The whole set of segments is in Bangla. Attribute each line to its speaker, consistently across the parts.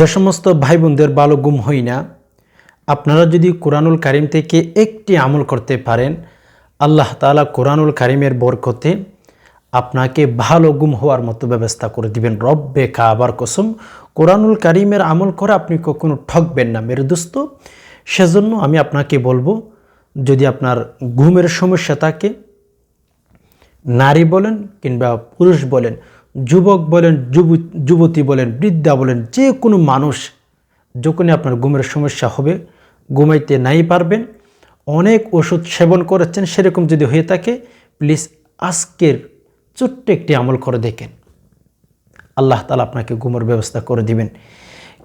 Speaker 1: যে সমস্ত ভাই বোনদের ভালো গুম হই না, আপনারা যদি কোরআনুল কারিম থেকে একটি আমল করতে পারেন, আল্লাহ তাআলা কোরআনুল কারিমের বরকতে আপনাকে ভালো গুম হওয়ার মতো ব্যবস্থা করে দিবেন। রব্বে কাবার কসম, কোরআনুল কারিমের আমল করে আপনি কখনো ঠকবেন না মেরে দোস্ত। সেজন্য আমি আপনাকে বলব, যদি আপনার ঘুমের সমস্যা থাকে, নারী বলেন কিংবা পুরুষ বলেন যুবক বলেন, যুব- যুবতী বলেন, বৃদ্ধা বলেন, যে কোনো মানুষ যখনই আপনার ঘুমের সমস্যা হবে, ঘুমাইতে নাই পারবেন, অনেক ওষুধ সেবন করেছেন, সেরকম যদি হয়ে থাকে প্লিজ আজকের ছোট্ট একটি আমল করে দেখেন। আল্লাহ তালা আপনাকে ঘুমের ব্যবস্থা করে দিবেন।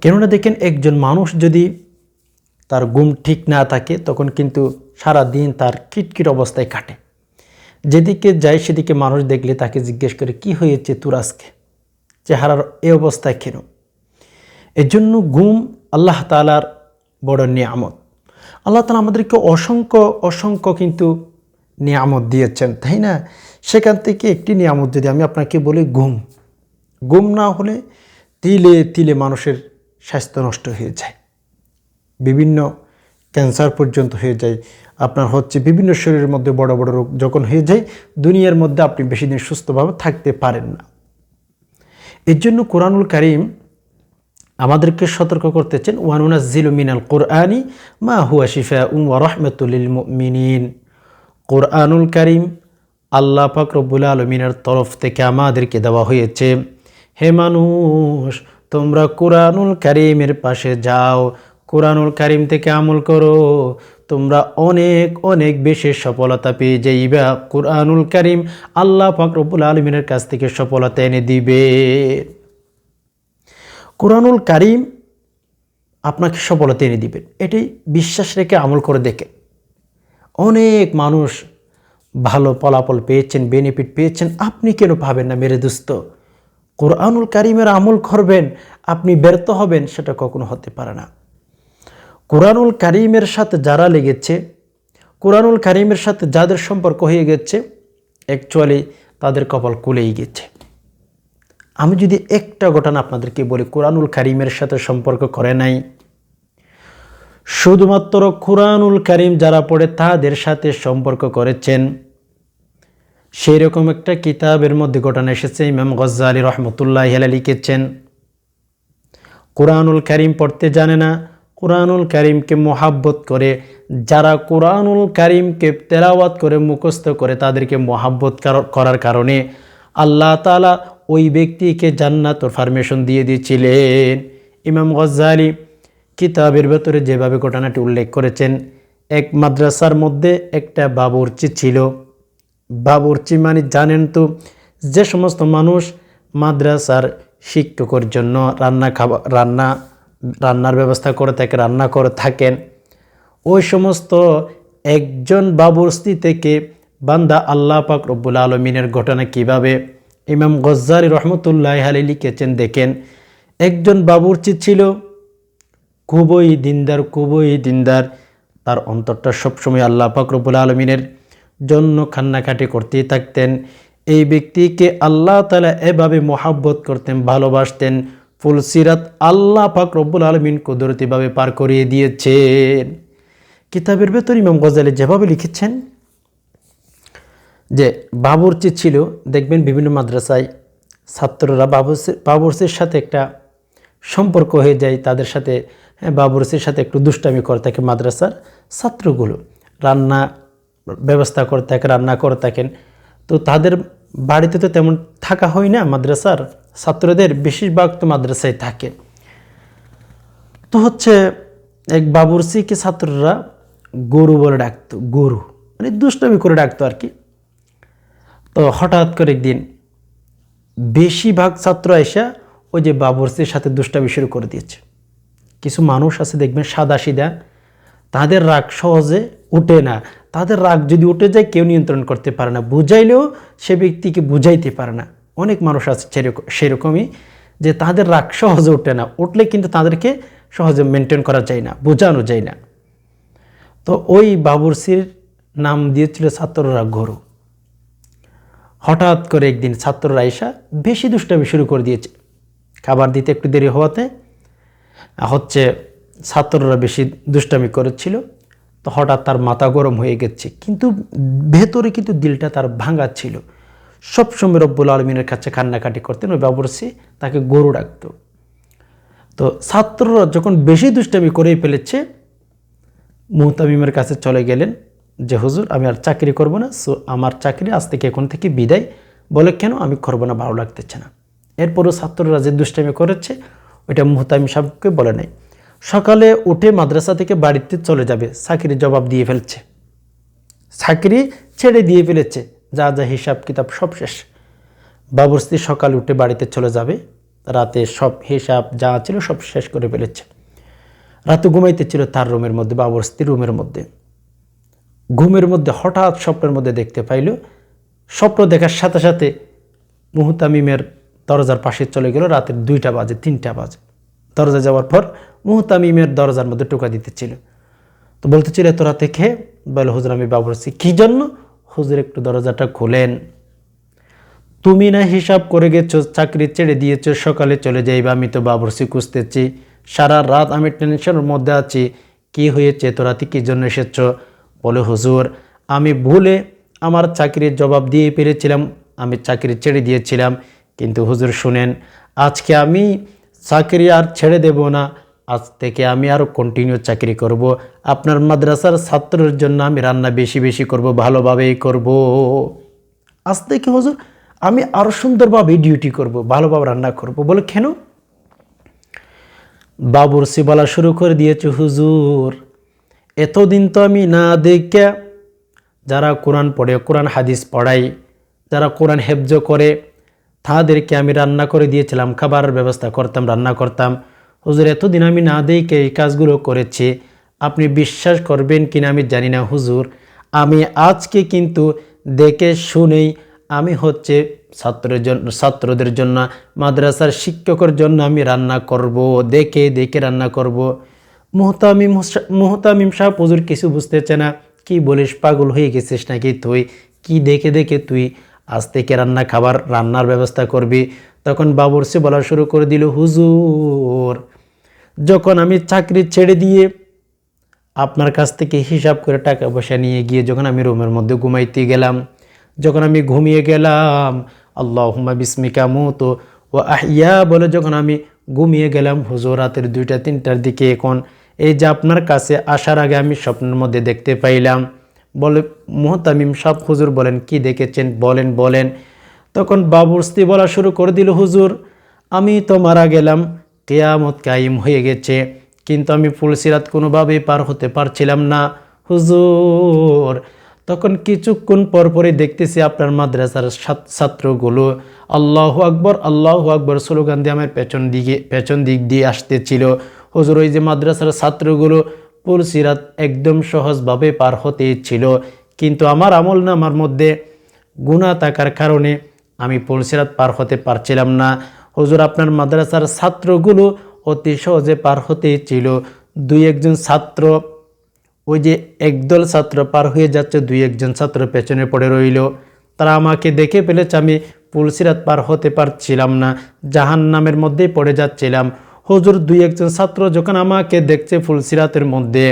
Speaker 1: কেননা দেখেন, একজন মানুষ যদি তার ঘুম ঠিক না থাকে, তখন কিন্তু সারা দিন তার কিটকিট অবস্থায় কাটে। যেদিকে যায় সেদিকে মানুষ দেখলে তাকে জিজ্ঞেস করে, কি হয়েছে তোর চেহারার এ অবস্থায় কেন? এর জন্য ঘুম আল্লাহ তালার বড় নিয়ামত। আল্লাহ তালা আমাদেরকে অসংখ্য অসংখ্য কিন্তু নিয়ামত দিয়েছেন, তাই না? সেখান থেকে একটি নিয়ামত যদি আমি আপনাকে বলি, ঘুম। ঘুম না হলে তিলে তিলে মানুষের স্বাস্থ্য নষ্ট হয়ে যায়। বিভিন্ন ক্যান্সার পর্যন্ত হয়ে যায়, আপনার হচ্ছে বিভিন্ন শরীরের মধ্যে বড় বড় রোগ যখন হয়ে যায়, দুনিয়ার মধ্যে আপনি বেশি দিন সুস্থভাবে থাকতে পারেন না। এর জন্য কোরআনুল কারিম আমাদেরকে সতর্ক করতেছেন ওয়ানুনা জিলু মিনাল কোরআনি মা হুয়া শিফা উম রহমতুলিল মিনিন কোরআনুল কারিম আল্লাহ পাক রব্বুল আলমিনের তরফ থেকে আমাদেরকে দেওয়া হয়েছে, হে মানুষ, তোমরা কোরআনুল কারিমের পাশে যাও কোরআনুল কারিম থেকে আমল করো। তোমরা অনেক অনেক বেশি সফলতা পেয়ে যাইবা। কোরআনুল কারিম আল্লাহ পাক রব্বুল আলমিনের কাছ থেকে সফলতা এনে দিবে। কোরআনুল কারিম আপনাকে সফলতা এনে দিবেন এটি বিশ্বাস রেখে আমল করে দেখে অনেক মানুষ ভালো ফলাফল পেয়েছেন বেনিফিট পেয়েছেন। আপনি কেন পাবেন না মেরে দোস্ত? কোরআনুল কারিমের আমল করবেন, আপনি ব্যর্থ হবেন, সেটা কখনো হতে পারে না। কোরআনুল কারিমের সাথে যারা লেগেছে, কোরআনুল কারিমের সাথে যাদের সম্পর্ক হয়ে গেছে অ্যাকচুয়ালি তাদের কপাল কুলেই গেছে। আমি যদি একটা ঘটনা আপনাদেরকে বলি, কোরআনুল কারিমের সাথে সম্পর্ক করে নাই, শুধুমাত্র কোরআনুল কারিম যারা পড়ে তাদের সাথে সম্পর্ক করেছেন। সেই রকম একটা কিতাবের মধ্যে ঘটনা এসেছে, ইমাম গজ্জালি রহমতুল্লাহ হেলা লিখেছেন, কোরআনুল কারিম পড়তে জানে না কোরআনুল কারিমকে মোহাব্বত করে, যারা কোরআনুল কারিমকে তেলাওয়াত করে, মুখস্থ করে তাদেরকে মোহাব্বত করার কারণে আল্লাহ তালা ওই ব্যক্তিকে জান্নাতর ফার্মেশন দিয়ে দিয়েছিলেন। ইমাম গজ্জালি কিতাবের ভেতরে যেভাবে ঘটনাটি উল্লেখ করেছেন, এক মাদ্রাসার মধ্যে একটা বাবুরচি ছিল। বাবুরচি মানে জানেন তো, যে সমস্ত মানুষ মাদ্রাসার শিক্ষকর জন্য রান্না খাবার রান্না রান্নার ব্যবস্থা করে থাকে, রান্না করে থাকেন। ওই সমস্ত একজন বাবুরস্তি থেকে বান্দা আল্লাহ পাক রব্বুল আলমিনের ঘটনা কীভাবে ইমাম গজ্জারি রহমতুল্লাহ আলী লিখেছেন দেখেন। একজন বাবুরচি ছিল, খুবই দিনদার খুবই দিনদার। তার অন্তরটা সবসময় আল্লাহ পাক রব্বুল আলমিনের জন্য কান্নাকাটি করতেই থাকতেন। এই ব্যক্তিকে আল্লাহ তালা এভাবে মোহাব্বত করতেন, ভালোবাসতেন। ফুলসিরাত আল্লাহ পাক রব্বুল আলমিন কুদরতিভাবে পার করিয়ে দিয়েছেন। কিতাবের ভেতর ইমাম গজালি যেভাবে লিখেছেন যে বাবুরচি ছিল, দেখবেন বিভিন্ন মাদ্রাসায় ছাত্ররা বাবুরচি, বাবুরচির সাথে একটা সম্পর্ক হয়ে যায়, তাদের সাথে হ্যাঁ বাবুরচির সাথে একটু দুষ্টামি করে থাকে মাদ্রাসার ছাত্রগুলো। রান্না ব্যবস্থা করে থাকে, রান্না করে থাকেন। তো তাদের বাড়িতে তো তেমন থাকা হয় না, মাদ্রাসার ছাত্রদের বেশিরভাগ তো মাদ্রাসায় থাকে। তো হচ্ছে এক বাবুরচিকে ছাত্ররা গরু বলে ডাকতো, গরু মানে দুষ্টামি করে ডাকতো আর কি। তো হঠাৎ করে একদিন বেশিরভাগ ছাত্র এসে ওই যে বাবরসির সাথে দুষ্টামি শুরু করে দিয়েছে। কিছু মানুষ আছে দেখবেন সাদা সিধা তাদের রাগ সহজে উঠে না। তাদের রাগ যদি উঠে যায়, কেউ নিয়ন্ত্রণ করতে পারে না। বুঝাইলেও সে ব্যক্তিকে বুঝাইতে পারে না। অনেক মানুষ আছে সেরকম সেরকমই যে তাদের রাগ সহজে উঠে না। উঠলে কিন্তু তাদেরকে সহজে মেনটেন করা যায় না, বোঝানো যায় না। তো ওই বাবুরসির নাম দিয়েছিল ছাত্ররা গরু হঠাৎ করে একদিন ছাত্ররা এসা বেশি দুষ্টামি শুরু করে দিয়েছে। খাবার দিতে একটু দেরি হওয়াতে, হচ্ছে ছাত্ররা বেশি দুষ্টামি করেছিল। তো হঠাৎ তার মাথা গরম হয়ে গেছে। কিন্তু ভেতরে কিন্তু দিলটা তার ভাঙা ছিল। সবসময় রব্বুল আলমিনের কাছে কান্নাকাটি করতেন, ওই বাবরসি তাকে গরু ডাকতো। তো ছাত্ররা যখন বেশি দুষ্টামি করেই ফেলেছে, মুহতামিমের কাছে চলে গেলেন যে, হুজুর, আমি আর চাকরি করব না, সো আমার চাকরি আজ থেকে এখন থেকে বিদায়। বলে, কেন? আমি করব না, ভালো লাগতেছে না। এরপরও ছাত্ররা যে দুষ্টামি করেছে, ওইটা মুহতামিম সাহেবকে বলে নাই। সকালে উঠে মাদ্রাসা থেকে বাড়িতে চলে যাবে। চাকরির জবাব দিয়ে ফেলছে। চাকরি ছেড়ে দিয়ে ফেলেছে। যা যা হিসাব কিতাব সব শেষ। বাবরস্তি সকালে উঠে বাড়িতে চলে যাবে। রাতে সব হিসাব যা ছিল সব শেষ করে ফেলেছে। রাতে ঘুমাইতে ছিল তার রুমের মধ্যে বাবরস্তি রুমের মধ্যে। ঘুমের মধ্যে হঠাৎ স্বপ্নের মধ্যে দেখতে পাইল, স্বপ্ন দেখার সাথে সাথে মুহতামিমের দরজার পাশে চলে গেল রাতের দুইটা বাজে, তিনটা বাজে। দরজা যাওয়ার পর মুহতামিমের দরজার মধ্যে টোকা দিতেছিল। তো বলতেছিল রাতে খেয়ে বলে, হুজুর, আমি বাবরসি কী জন্য? হুজুর, একটু দরজাটা খোলেন। তুমি না হিসাব করে গেছো, চাকরি ছেড়ে দিয়েছ, সকালে চলে যাইবা, আমি তো বাবরসি খুঁজতেছি। সারা রাত আমি টেনশনের মধ্যে আছি। কি হয়েছে? তোরা তুই কী জন্য এসেছ? বলে, হুজুর, আমি ভুলে আমার চাকরির জবাব দিয়ে পেরেছিলাম, আমি চাকরি ছেড়ে দিয়েছিলাম। কিন্তু হুজুর, শুনেন, আজকে আমি চাকরি আর ছেড়ে দেব না। আজ থেকে আমি আরও কন্টিনিউ চাকরি করব। আপনার মাদ্রাসার ছাত্রের জন্য আমি রান্না বেশি বেশি করব, ভালোভাবেই করব। আজ থেকে হুজুর, আমি আরও সুন্দরভাবে ডিউটি করব, ভালোভাবে রান্না করব। বলে কেন? বাবুরসি বলা শুরু করে দিয়েছে, হুজুর, এতদিন তো আমি না দেখে যারা কোরআন পড়ে, কোরআন হাদিস পড়াই যারা কোরআন হেফজ করে, তাদেরকে আমি রান্না করে দিয়েছিলাম, খাবারের ব্যবস্থা করতাম, রান্না করতাম। হুজুর, এতদিন আমি না দেখে এই কাজগুলো করেছি, আপনি বিশ্বাস করবেন কিনা আমি জানি না, হুজুর। আমি আজকে কিন্তু দেখে শুনেই আমি হচ্ছে ছাত্রের জন্য ছাত্রদের জন্য, মাদ্রাসার শিক্ষকের জন্য আমি রান্না করব, দেখে দেখে রান্না করব। মোহতামিম মোহতামিম সাহেব, হুজুর, কিছু বুঝতেছে না, কি বলিস, পাগল হয়ে গেছিস নাকি তুই? কি দেখে দেখে তুই আজ থেকে রান্না খাবার, রান্নার ব্যবস্থা করবি? তখন বাবরসি বলা শুরু করে দিল, হুজুর যখন আমি চাকরি ছেড়ে দিয়ে আপনার কাছ থেকে হিসাব করে টাকা পয়সা নিয়ে গিয়ে যখন আমি রুমের মধ্যে ঘুমাইতে গেলাম, যখন আমি ঘুমিয়ে গেলাম আল্লাহ বিস্মিকা মতো ও আহিয়া বলে যখন আমি ঘুমিয়ে গেলাম, হুজুর রাতের দুইটা, তিনটার দিকে এখন এই যে আপনার কাছে আসার আগে আমি স্বপ্নের মধ্যে দেখতে পাইলাম, বলে মোহতামিম সব হুজুর বলেন, কি দেখেছেন? বলেন বলেন। তখন বাবুরস্তি বলা শুরু করে দিল, হুজুর, আমি তো মারা গেলাম কেয়ামত কায়েম হয়ে গেছে। কিন্তু আমি ফুলসিরাত কোনোভাবেই পার হতে পারছিলাম না। হুজুর, তখন কিছুক্ষণ পরপরই দেখতেছি আপনার মাদ্রাসার ছাত্রগুলো আল্লাহ আকবর আল্লাহ আকবর স্লোগান দিয়ে আমার পেছন দিকে পেছন দিক দিয়ে আসতেছিল। হুজুর, ওই যে মাদ্রাসার ছাত্রগুলো ফুলসিরাত একদম সহজভাবে পার হতে ছিল। কিন্তু আমার আমল নামার মধ্যে গুণা থাকার কারণে আমি পুলসিরাত পার হতে পারছিলাম না। হুজুর, আপনার মাদ্রাসার ছাত্রগুলো অতি সহজে পার হতে ছিল। দুই একজন ছাত্র, ওই যে একদল ছাত্র পার হয়ে যাচ্ছে, দুই একজন ছাত্র পেছনে পড়ে রইল। তারা আমাকে দেখে ফেলেছে, আমি পুলসিরাত পার হতে পারছিলাম না জাহান নামের মধ্যেই পড়ে যাচ্ছিলাম। হুজুর, দুই একজন ছাত্র যখন আমাকে দেখছে ফুলসিরাতের মধ্যে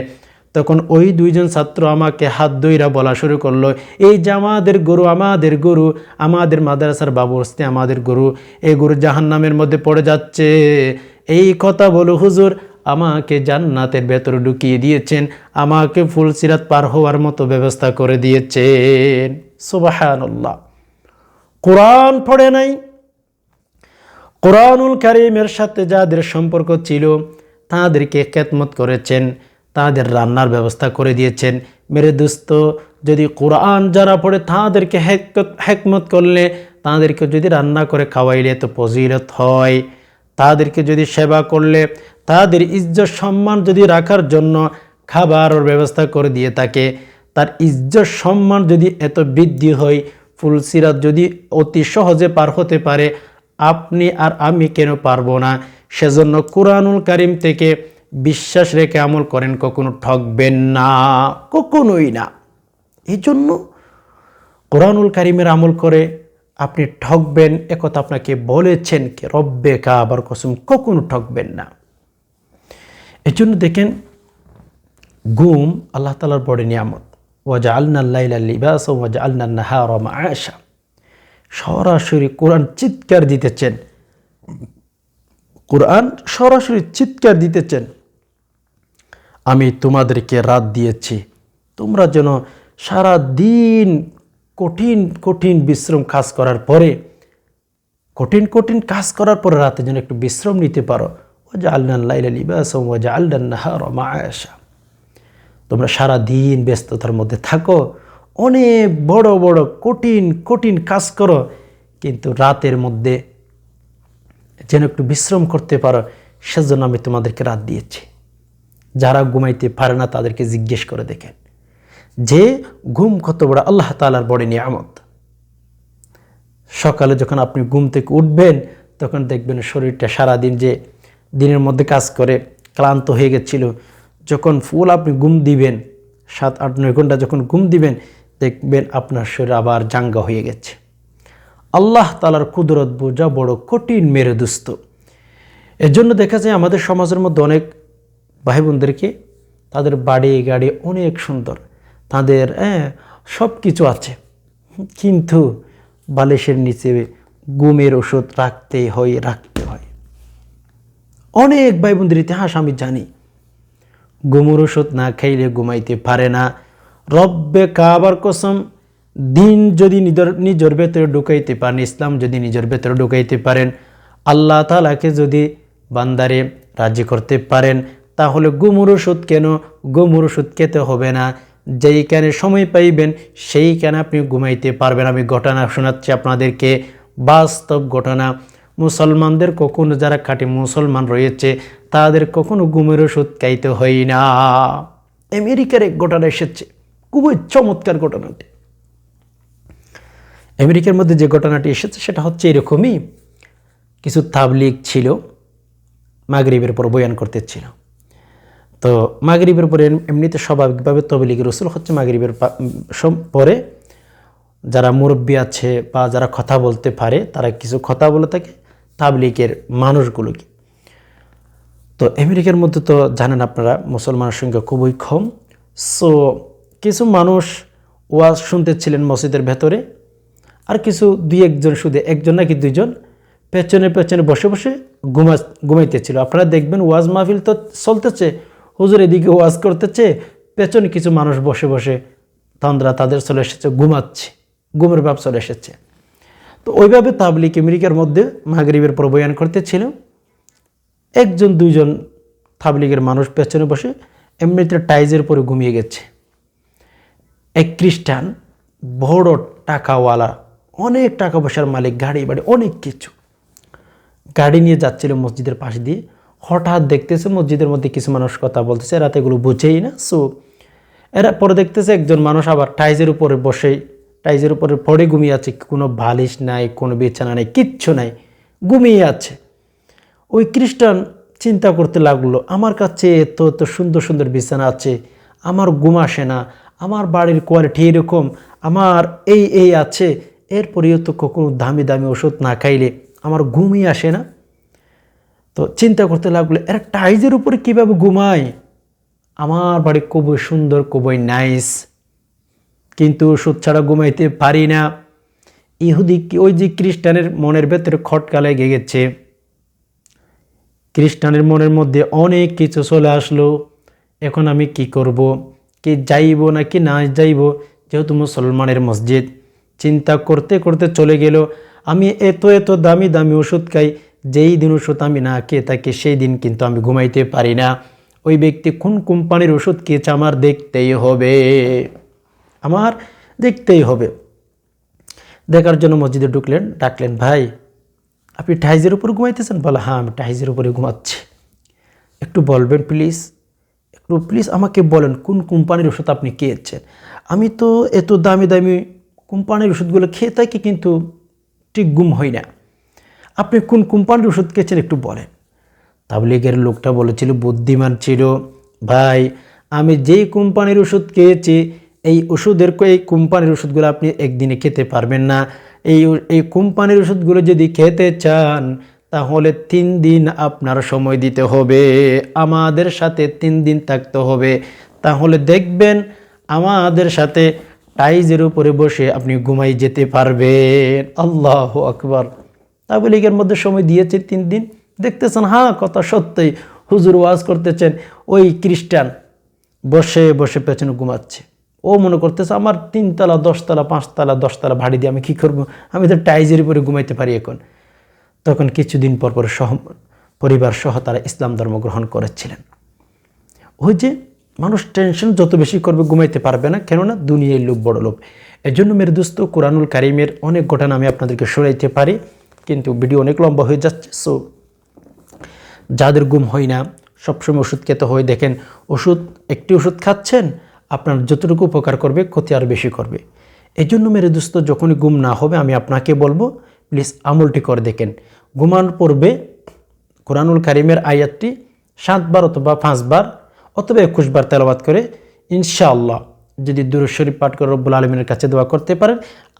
Speaker 1: তখন ওই দুইজন ছাত্র আমাকে হাত দইরা বলা শুরু করল, এই যে আমাদের গরু আমাদের গরু, আমাদের মাদ্রাসার বাবরস্তি আমাদের গরু এই গরু জাহান নামের মধ্যে পড়ে যাচ্ছে। এই কথা বলো হুজুর, আমাকে জান্নাতের ভেতরে ঢুকিয়ে দিয়েছেন, আমাকে ফুলসিরাত পার হওয়ার মতো ব্যবস্থা করে দিয়েছেন। সুবাহান্লাহ কোরআন পড়ে নাই। কোরআনুল কারিমের সাথে যাদের সম্পর্ক ছিল, তাদেরকে খেদমত করেছেন। তাদের রান্নার ব্যবস্থা করে দিয়েছেন। মেরে দোস্ত, যদি কোরআন যারা পড়ে তাদেরকে হেকমত করলে তাদেরকে যদি রান্না করে খাওয়াইলে তো ফজিলত হয়। তাদেরকে যদি সেবা করলে তাদের ইজ্জত সম্মান যদি রাখার জন্য খাবারের ব্যবস্থা করে দিয়ে থাকে, তার ইজ্জত সম্মান যদি এত বৃদ্ধি হয়, ফুলসিরাত যদি অতি সহজে পার হতে পারে, আপনি আর আমি কেন পারব না? সেজন্য কোরআনুল কারিম থেকে বিশ্বাস রেখে আমল করেন কখনো ঠকবেন না, কখনোই না। এই জন্য কোরআনুল কারিমের আমল করে আপনি ঠকবেন একথা আপনাকে বলেছেন কে, রব্বে কাবার কসম, কখনো ঠকবেন না। এই জন্য দেখেন গুম আল্লাহ তালার বড় নিয়ামত। ওয়াজা আল্লাহ লিবাস ওয়াজা আল্লাহ নাহারম আয়সা সরাসরি কোরআন চিৎকার দিতেছেন। কোরআন সরাসরি চিৎকার দিতেছেন। আমি তোমাদেরকে রাত দিয়েছি। তোমরা যেন সারা দিন কঠিন কঠিন বিশ্রাম কাজ করার পরে, কঠিন কঠিন কাজ করার পরে রাতে যেন একটু বিশ্রাম নিতে পারো। ওজা আল্লাহ লিবাস ওজা আল্লাহ নাহার মায়াসা তোমরা সারা দিন ব্যস্ততার মধ্যে থাকো, অনেক বড় বড়, কঠিন কঠিন কাজ করো, কিন্তু রাতের মধ্যে যেন একটু বিশ্রাম করতে পারো, সেজন্য আমি তোমাদেরকে রাত দিয়েছি। যারা ঘুমাইতে পারে না, তাদেরকে জিজ্ঞেস করে দেখেন। যে ঘুম কত বড় আল্লাহ তালার বড় নিয়ামত। সকালে যখন আপনি ঘুম থেকে উঠবেন, তখন দেখবেন শরীরটা সারাদিন যে দিনের মধ্যে কাজ করে, ক্লান্ত হয়ে গেছিল। যখন ফুল আপনি ঘুম দিবেন, সাত আট নয় ঘণ্টা যখন ঘুম দিবেন, দেখবেন আপনার শরীর আবার জাঙ্গা হয়ে গেছে। আল্লাহ তালার কুদরত বোঝা বড় কঠিন মেরুদুস্ত। এর জন্য দেখা যায় আমাদের সমাজের মধ্যে অনেক ভাই বোনদেরকে তাদের বাড়ি, গাড়ি অনেক সুন্দর। তাদের হ্যাঁ সব কিছু আছে। কিন্তু বালিশের নিচে গুমের ওষুধ রাখতে হয় রাখতে হয়। অনেক ভাই বোনদের ইতিহাস আমি জানি। গুমুর ওষুধ না খাইলে ঘুমাইতে পারে না। রব্বে কাবার কসম, দিন যদি নিজের নিজের ভেতরে ঢুকাইতে পারেন, ইসলাম যদি নিজের ভেতরে ঢুকাইতে পারেন, আল্লাহ তালাকে যদি বান্দারে রাজি করতে পারেন তাহলে গুমুর ওষুধ কেন? গুমুর ওষুধ খেতে হবে না। যেইখানে সময় পাইবেন সেইখানে আপনি ঘুমাইতে পারবেন। আমি ঘটনা শোনাচ্ছি আপনাদেরকে। বাস্তব ঘটনা। মুসলমানদের কখনো যারা খাঁটি মুসলমান রয়েছে, তাদের কখনো ঘুমের ওষুধ খাইতে হয় না। আমেরিকার এক ঘটনা এসেছে। খুবই চমৎকার ঘটনাটি। আমেরিকার মধ্যে যে ঘটনাটি এসেছে, সেটা হচ্ছে এরকমই। কিছু তাবলিগ ছিল, মাগরিবের পর বয়ান করতেছিল। তো মাগরিবের পরে এমনিতে স্বাভাবিকভাবে তবলিগের রসুল হচ্ছে মাগরিবের পরে যারা মুরব্বী আছে বা যারা কথা বলতে পারে, তারা কিছু কথা বলে থাকে তাবলিগের মানুষগুলোকে। তো আমেরিকার মধ্যে তো জানেন আপনারা, মুসলমানের সংখ্যা খুবই কম। সো কিছু মানুষ ওয়াজ শুনতে ছিলেন মসজিদের ভেতরে, আর কিছু দুই একজন, শুধু একজন নাকি দুইজন পেছনে পেছনে বসে বসে ঘুমা ঘুমাইতেছিল। আপনারা দেখবেন ওয়াজ মাহফিল তো চলতেছে হুজুর এদিকে ওয়াজ করতেছে, পেছনে কিছু মানুষ বসে বসে তন্দ্রা তাদের চলে এসেছে, ঘুমাচ্ছে, ঘুমের ভাব চলে এসেছে। তো ওইভাবে তাবলিক আমেরিকার মধ্যে মাগরিবের প্রবয়ান করতেছিল। একজন, দুইজন তাবলিগের মানুষ পেছনে বসে এমনিতে টাইজের পরে ঘুমিয়ে গেছে। এক খ্রিস্টান, বড় টাকাওয়ালা, অনেক টাকা পয়সার মালিক, গাড়ি বাড়ি, অনেক কিছু। গাড়ি নিয়ে যাচ্ছিল মসজিদের পাশ দিয়ে। হঠাৎ দেখতেছে মসজিদের মধ্যে কিছু মানুষ কথা বলতেছে, রাতে এগুলো বুঝেই না। সো এরা পরে দেখতেছে একজন মানুষ আবার টাইজের উপরে বসেই টাইজের উপরে পড়ে ঘুমিয়ে আছে। কোনো বালিশ নাই, কোনো বিছানা নাই, কিচ্ছু নাই, ঘুমিয়ে আছে। ওই খ্রিস্টান চিন্তা করতে লাগল, আমার কাছে এত এত সুন্দর সুন্দর বিছানা আছে, আমার ঘুম আসে না, আমার বাড়ির কোয়ালিটি এরকম, আমার এই এই আছে, এরপরেও তো কখনো দামি দামি ওষুধ না খাইলে আমার ঘুমই আসে না। তো চিন্তা করতে লাগল, এরা টাইজের উপরে কীভাবে ঘুমায়? আমার বাড়ি খুবই সুন্দর, খুবই নাইস কিন্তু ওষুধ ছাড়া ঘুমাইতে পারি না। ইহুদি ওই যে খ্রিস্টানের মনের ভেতরে খটকা লেগে গেছে। খ্রিস্টানের মনের মধ্যে অনেক কিছু চলে আসলো। এখন আমি কি করব? কি যাইব না কি না যাইব? যেহেতু মুসলমানের মসজিদ। চিন্তা করতে করতে চলে গেল। আমি এত এত দামি দামি ওষুধ খাই যেই দিন ওষুধ আমি না খেয়ে থাকি, সেই দিন কিন্তু আমি ঘুমাইতে পারি না। ওই ব্যক্তি কোন কোম্পানির ওষুধ খেয়েছে আমার দেখতেই হবে। আমার দেখতেই হবে। দেখার জন্য মসজিদে ঢুকলেন, ডাকলেন, ভাই, আপনি টাইজের উপর ঘুমাইতেছেন? বলে হ্যাঁ আমি টাইজের উপরে ঘুমাচ্ছি। একটু বলবেন প্লিজ? একটু প্লিজ আমাকে বলেন, কোন কোম্পানির ওষুধ আপনি খেয়েছেন? আমি তো এত দামি দামি কোম্পানির ওষুধগুলো খেয়ে থাকি, কিন্তু ঠিক গুম হই না। আপনি কোন কোম্পানির ওষুধ খেয়েছেন একটু বলেন। তাবলিগের লোকটা বলেছিল, বুদ্ধিমান ছিল। ভাই, আমি যেই কোম্পানির ওষুধ খেয়েছি, এই ওষুধের এই কোম্পানির ওষুধগুলো আপনি একদিনে খেতে পারবেন না। এই এই কোম্পানির ওষুধগুলো যদি খেতে চান, তাহলে তিন দিন আপনার সময় দিতে হবে। আমাদের সাথে তিন দিন থাকতে হবে। তাহলে দেখবেন আমাদের সাথে টাইজের উপরে বসে আপনি ঘুমাই যেতে পারবেন। আল্লাহ আকবার। তাবলিগের মধ্যে সময় দিয়েছে তিন দিন। দেখতেছেন হ্যাঁ কথা সত্যই, হুজুর ওয়াজ করতেছেন, ওই খ্রিস্টান বসে বসে পেছনে ঘুমাচ্ছে। ও মনে করতেছে, আমার তিনতলা, দশতলা, পাঁচতলা, দশতলা ভাড়ি দিয়ে আমি কী করব? আমি তো টাইজের উপরে ঘুমাইতে পারি এখন। তখন কিছুদিন পর পর সহ, পরিবার সহ তারা ইসলাম ধর্ম গ্রহণ করেছিলেন। ওই যে মানুষ টেনশন যত বেশি করবে, ঘুমাইতে পারবে না, কেননা দুনিয়ার লোক বড় লোক। এর জন্য মেরে দোস্ত কোরআনুল কারিমের অনেক ঘটনা আমি আপনাদেরকে শোনাইতে পারি। কিন্তু ভিডিও অনেক লম্বা হয়ে যাচ্ছে। সো যাদের ঘুম হয় না, সবসময় ওষুধ খেতে হয়। দেখেন, ওষুধ, একটি ওষুধ খাচ্ছেন, আপনার যতটুকু উপকার করবে, ক্ষতি আরও বেশি করবে। এই জন্য মেরে দোস্ত, যখনই ঘুম না হবে, আমি আপনাকে বলব প্লিজ আমলটি করে দেখেন। ঘুমানোর পূর্বে কোরআনুল কারিমের আয়াতটি সাতবার অথবা পাঁচবার অথবা একুশবার তেলাবাদ করে, ইনশাআল্লাহ। যদি দুরু শরীফ পাঠ করে রব্বুল আলমিনের কাছে দোয়া করতে পারেন,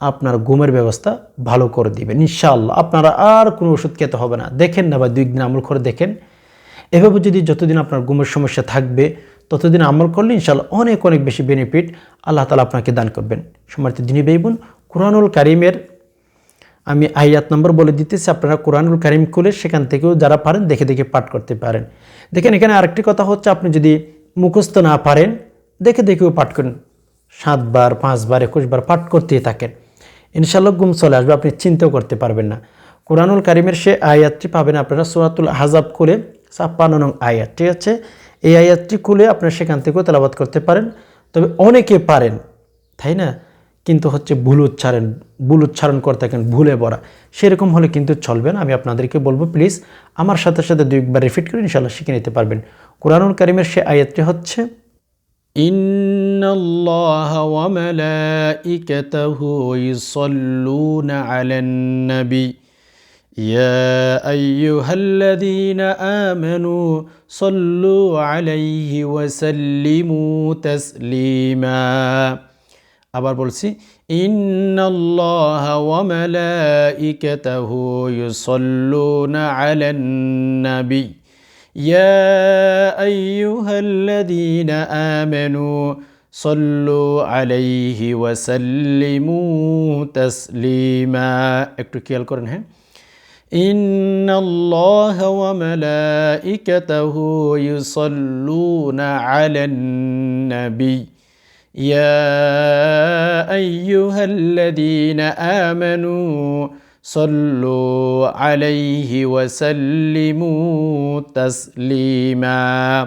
Speaker 1: আপনার ঘুমের ব্যবস্থা ভালো করে দিবেন, ইনশাআল্লাহ। আপনারা আর কোনো ওষুধ খেতে হবে না। দেখেন না বা দুই দিন আমল করে দেখেন। এভাবে যদি যতদিন আপনার ঘুমের সমস্যা থাকবে, ততদিন আমল করলে ইনশাআল্লাহ অনেক অনেক বেশি বেনিফিট আল্লাহ তালা আপনাকে দান করবেন। সম্মানিত দিনী বেইবুন কোরআনুল কারিমের আমি আয়াত নম্বর বলে দিতেছি, আপনারা কোরআনুল কারিম খুলে সেখান থেকেও যারা পারেন, দেখে দেখে পাঠ করতে পারেন। দেখেন এখানে আরেকটি কথা হচ্ছে, আপনি যদি মুখস্থ না পারেন দেখে দেখেও পাঠ করেন। সাতবার, পাঁচবার, একুশবার পাঠ করতেই থাকেন। ইনশাল্লাহ গুম চলে আসবে, আপনি চিন্তাও করতে পারবেন না। কোরআনুল কারিমের সে আয়াতটি পাবেন আপনারা সুরাতুল হাজাব খুলে ছাপ্পান্ন নং আয়াত, ঠিক আছে? এই আয়াতটি খুলে আপনারা সেখান থেকেও তেলাবাদ করতে পারেন। তবে অনেকে পারেন, তাই না? কিন্তু হচ্ছে ভুল উচ্চারণ ভুল উচ্চারণ করে থাকেন, ভুলে বড়া সেরকম হলে কিন্তু চলবে না, আমি আপনাদেরকে বলব, প্লিজ। আমার সাথে সাথে দুই একবার রিপিট করে ইনশাল্লাহ শিখে নিতে পারবেন। কোরআনুল কারিমের সে আয়াতটি হচ্ছে إن الله وملائكته يصلون على النبي يا أيها الذين آمنوا صلوا عليه وسلموا تسليما আবার বলছি ইন্নাল্লাহ ওয়া মালাইকাতাহু ইউসাল্লুনা আলান নবী يا أيها الذين آمنوا صلوا عليه وسلموا تسليما একটু খেয়াল করেন হ্যাঁ إن الله وملائكته يصلون على النبي يا أيها الذين آمنوا صلوا عليه وسلموا تسليما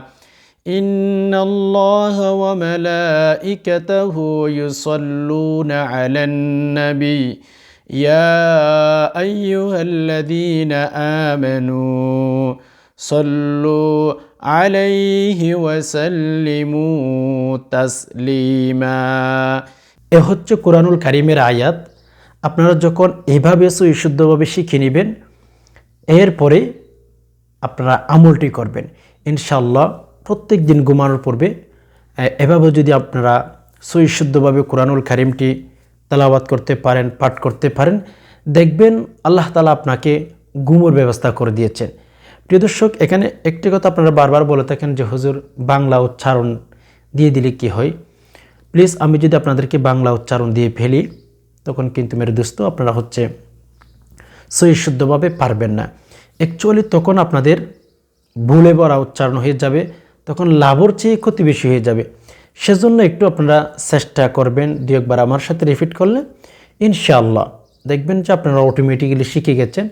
Speaker 1: إن الله وملائكته يصلون على النبي يا أيها الذين آمنوا صلوا عليه وسلموا تسليما এ হচ্ছে কোরআনুল কারিমের আয়াত আপনারা যখন এভাবে সুশুদ্ধভাবে শিখে নেবেন, এরপরে আপনারা আমলটি করবেন। ইনশাল্লাহ প্রত্যেক দিন ঘুমানোর পূর্বে এভাবে যদি আপনারা সুশুদ্ধভাবে কোরআনুল কারিমটি তালাবাদ করতে পারেন, পাঠ করতে পারেন, দেখবেন আল্লাহ তালা আপনাকে ঘুমোর ব্যবস্থা করে দিয়েছেন। প্রিয় দর্শক, এখানে একটি কথা আপনারা বারবার বলে থাকেন যে, হুজুর, বাংলা উচ্চারণ দিয়ে দিলে কি হয়? প্লিজ আমি যদি আপনাদেরকে বাংলা উচ্চারণ দিয়ে ফেলি তখন কিন্তু মেরে দোস্ত, আপনারা হচ্ছে সহি শুদ্ধভাবে পারবেন না। অ্যাকচুয়ালি তখন আপনাদের ভুলে বড়া উচ্চারণ হয়ে যাবে, তখন লাভর চেয়ে ক্ষতি বেশি হয়ে যাবে। সেজন্য একটু আপনারা চেষ্টা করবেন দু একবার আমার সাথে রিপিট করলে, ইনশাআল্লাহ। দেখবেন যে আপনারা অটোমেটিক্যালি শিখে গেছেন,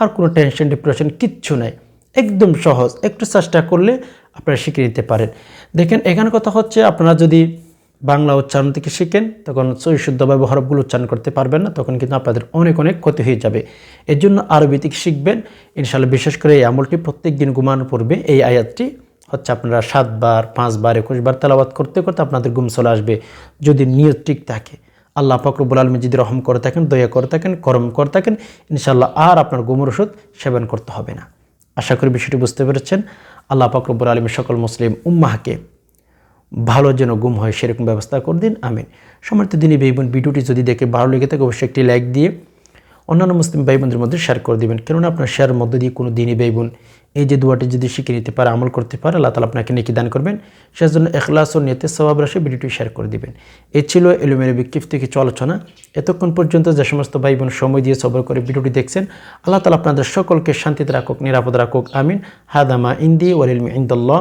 Speaker 1: আর কোনো টেনশন ডিপ্রেশন কিচ্ছু নাই। একদম সহজ, একটু চেষ্টা করলে আপনারা শিখে নিতে পারেন। দেখেন, এখানে কথা হচ্ছে, আপনারা যদি বাংলা উচ্চারণ থেকে শিখেন, তখন সহিশুদ্ধভাবে হরফগুলো উচ্চারণ করতে পারবেন না, তখন কিন্তু আপনাদের অনেক অনেক ক্ষতি হয়ে যাবে। এর জন্য আরবি থেকে শিখবেন। ইনশাল্লাহ বিশেষ করে এই আমলটি প্রত্যেক দিন ঘুমানোর পূর্বে এই আয়াতটি হচ্ছে আপনারা সাতবার, পাঁচবার, একুশবার তেলাবাদ করতে করতে আপনাদের ঘুম চলে আসবে, যদি নিয়ত ঠিক থাকে। আল্লাহ ফকরবুল আলমী যদি রহম করে থাকেন, দয়া করে থাকেন, করম করে থাকেন ইনশাল্লাহ আর আপনার ঘুমের ওষুধ সেবন করতে হবে না। আশা করি বিষয়টি বুঝতে পেরেছেন। আল্লাহ ফকরবুল আলমী সকল মুসলিম উম্মাহকে ভালো যেন গুম হয় সেরকম ব্যবস্থা করে দিন, আমিন। সমর্থ দিনই বেইবন ভিডিওটি যদি দেখে ভালো লেগে থাকে, অবশ্যই একটি লাইক দিয়ে অন্যান্য মুসলিম ভাই বোনদের মধ্যে শেয়ার করে দিবেন। কেননা আপনার শেয়ারের মধ্য দিয়ে কোনো দিনই ভাই বোন এই যে দুয়াটি যদি শিখে নিতে পারে, আমল করতে পারে, আল্লাহ তালা আপনাকে নেকি দান করবেন। সেজন্য এখলাস ও নিয়তে সবাব রাশি ভিডিওটি শেয়ার করে দিবেন। এ ছিল এলোমেরো বিক্ষিপ্ত কিছু আলোচনা। এতক্ষণ পর্যন্ত যে সমস্ত ভাই বোন সময় দিয়ে সবর করে ভিডিওটি দেখছেন, আল্লাহ তালা আপনাদের সকলকে শান্তিতে রাখুক, নিরাপদ রাখুক, আমিন। হাদামা ইন্দি ওয়ালিলমি ইন্দুল্লাহ,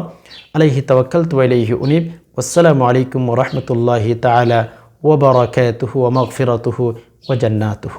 Speaker 1: আলাইহি তাওয়াক্কাল তুয়াইলাইহি উনিব। والسلام عليكم ورحمة الله تعالى وبركاته ومغفرته وجناته.